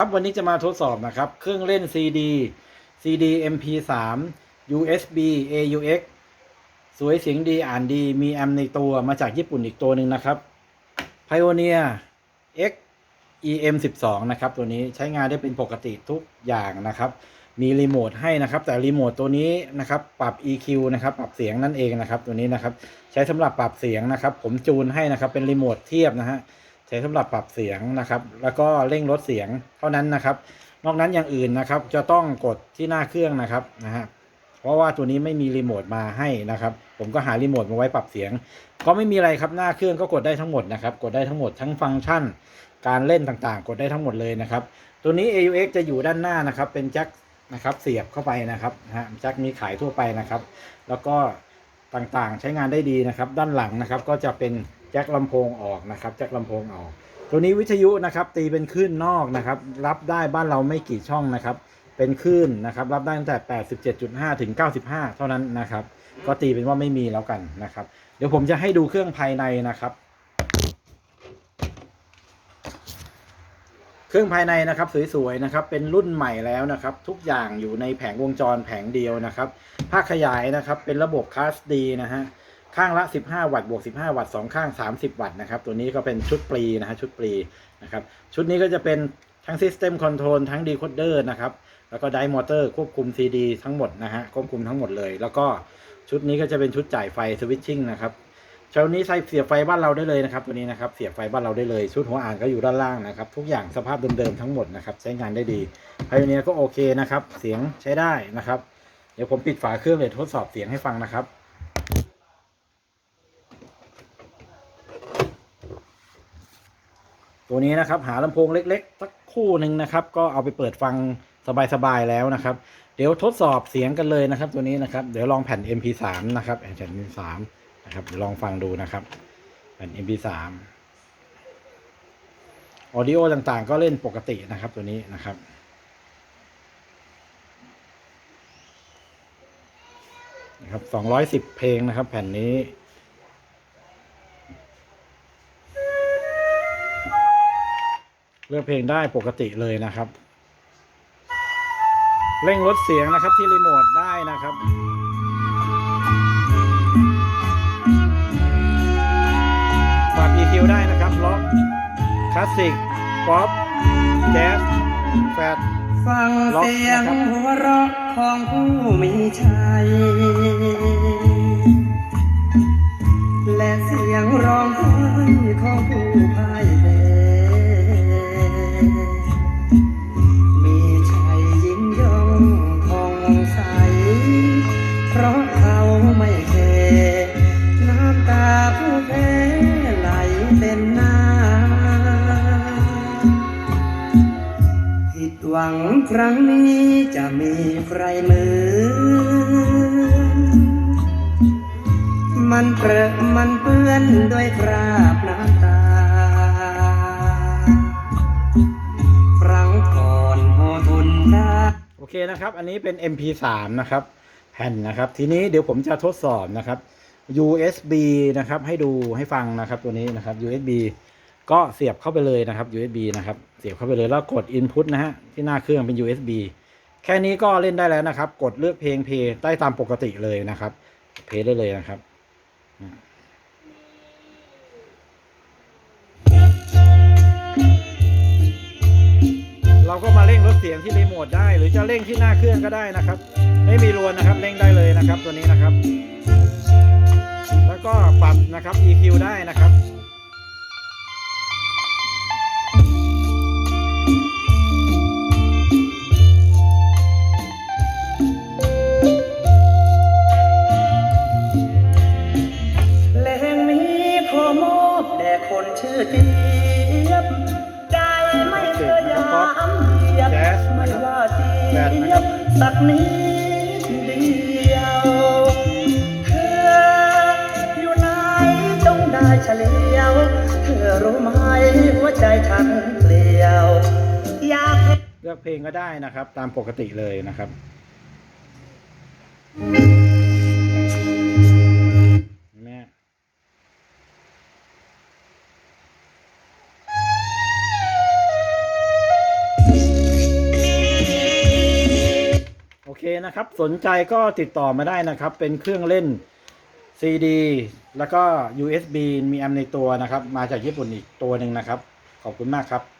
ครับวันนี้จะมาทดสอบนะครับ เครื่องเล่น CD CD MP3 USB AUX สวยเสียงดีอ่านดีมีแอมในตัวมาจากญี่ปุ่นอีกตัวหนึ่งนะครับ Pioneer X EM 12 นะครับ ตัวนี้ใช้งานได้เป็นปกติทุกอย่างนะครับ มีรีโมทให้นะครับ แต่รีโมทตัวนี้นะครับ ปรับ EQ นะครับ ปรับเสียงนั่นเองนะครับ ตัวนี้นะครับ ใช้สำหรับปรับเสียงนะครับ ผมจูนให้นะครับ เป็นรีโมทเทียบนะฮะ ใช้สำหรับปรับเสียงนะครับ แล้วก็เร่งลดเสียงเท่านั้นนะครับ นอกนั้นอย่างอื่นนะครับ จะต้องกดที่หน้าเครื่องนะครับนะฮะเพราะว่าตัวนี้ไม่มีรีโมทมาให้นะครับ ผมก็หารีโมทมาไว้ปรับเสียง ก็ไม่มีอะไรครับหน้าเครื่องก็กดได้ทั้งหมดนะครับ กดได้ทั้งหมดทั้งฟังก์ชัน การเล่นต่างๆ กดได้ทั้งหมดเลยนะครับ ตัวนี้ AUX จะอยู่ด้านหน้านะครับ เป็นแจ็คนะครับเสียบเข้าไปนะครับนะฮะแจ็คมีขายทั่วไปนะครับ แล้วก็ต่างๆใช้งานได้ดีนะครับ ด้านหลังนะครับก็จะเป็น แจ็คลำโพงออกนะครับแจ็คลำโพงออก ตัวนี้วิทยุนะครับตีเป็นคลื่นนอกนะครับ รับได้บ้านเราไม่กี่ช่องนะครับ เป็นคลื่นนะครับรับได้ตั้งแต่ 87.5 ถึง 95 เท่านั้นนะครับ ก็ตีเป็นว่าไม่มีแล้วกันนะครับ เดี๋ยวผมจะให้ดูเครื่องภายในนะครับ เครื่องภายในนะครับสวยๆนะครับเป็นรุ่นใหม่แล้วนะครับ ทุกอย่างอยู่ในแผงวงจรแผงเดียวนะครับภาคขยายนะครับเป็นระบบคลาสดีนะฮะ ข้างละ 15 วัตต์บวก 15 วัตต์2ข้าง 30 วัตต์นะครับ ตัวนี้ก็เป็นชุดปรีนะฮะชุดปรีนะครับ ชุดนี้ก็จะเป็นทั้ง System Control ทั้ง Decoder นะครับ แล้วก็ Die Motor ควบคุม CD ทั้งหมดนะฮะควบคุมทั้งหมดเลย แล้วก็ชุดนี้ก็จะเป็นชุดจ่ายไฟ Switching นะครับชุดนี้ใส่เสียบไฟบ้านเราได้เลยนะครับ ตัวนี้นะครับเสียบไฟบ้านเราได้เลย ชุดหัวอ่านก็อยู่ด้านล่างนะครับ ทุกอย่างสภาพเดิมๆทั้งหมดนะครับใช้งานได้ดี Pioneer ก็โอเคนะครับ เสียงใช้ได้นะครับ เดี๋ยวผมปิดฝาเครื่องเลยทดสอบเสียงให้ฟังนะครับ ตัวนี้นะครับ หาลำโพงเล็กๆ สักคู่หนึ่งนะครับ ก็เอาไปเปิดฟังสบายๆแล้วนะครับ เดี๋ยวทดสอบเสียงกันเลยนะครับ ตัวนี้นะครับ เดี๋ยวลองแผ่น MP3 นะครับแผ่น MP3 นะครับเดี๋ยวลองฟังดูนะครับแผ่น MP3 ออดิโอต่างๆ ก็เล่นปกตินะครับตัวนี้นะครับนะครับ210 เพลงนะครับ แผ่นนี้ เลือกเพลงได้ปกติเลยนะครับ เร่งลดเสียงนะครับที่รีโมทได้นะครับปรับ EQ ได้นะครับล็อกคลาสสิกป๊อปแจ๊สแฟดฟังเสียงหัวเราะของผู้มีชัย และเสียงร้องไห้ของผู้พ่าย ไม่แคร์น้ำตาผู้แพ้ไหลเป็นน้ำผิดหวังครั้งนี้จะมีใครเหมือนมันเปรอะมันเปื้อนด้วยคราบน้ำตาครั้งก่อนพอทนได้ โอเคนะครับ อันนี้เป็น MP3 นะครับ แผ่นนะครับ ทีนี้เดี๋ยวผมจะทดสอบนะครับ USB นะครับ ให้ดูให้ฟังนะครับตัวนี้นะครับ USB ก็เสียบเข้าไปเลยนะครับ USB นะครับ เสียบเข้าไปเลยแล้วกด Input นะฮะที่หน้าเครื่องเป็น USB แค่นี้ก็เล่นได้แล้วนะครับ กดเลือกเพลงเพลย์ได้ตามปกติเลยนะครับ เพลย์ได้เลยนะครับเราก็มาเร่งลดเสียงที่รีโมทได้ หรือจะเร่งที่หน้าเครื่องก็ได้นะครับ ไม่มีรวนนะครับเร่งได้เลยนะครับตัวนี้นะครับ แล้วก็ปรับนะครับ EQ ได้นะครับเพลงนี้ขอมอบแด่คนชื่อเจี๊ยบใจไม่เคยยามเหยียบแจ๊สไม่นะครับว่าเจี๊แจ๊สนะคยรับบสักนิดางเปลี่ยวอยากเลือกเพลงก็ได้นะครับ ตามปกติเลยนะครับ โอเคนะครับ สนใจก็ติดต่อมาได้นะครับ เป็นเครื่องเล่น CD แล้วก็ USB มีแอมในตัวนะครับ มาจากญี่ปุ่นอีกตัวหนึ่งนะครับ ขอบคุณมากครับ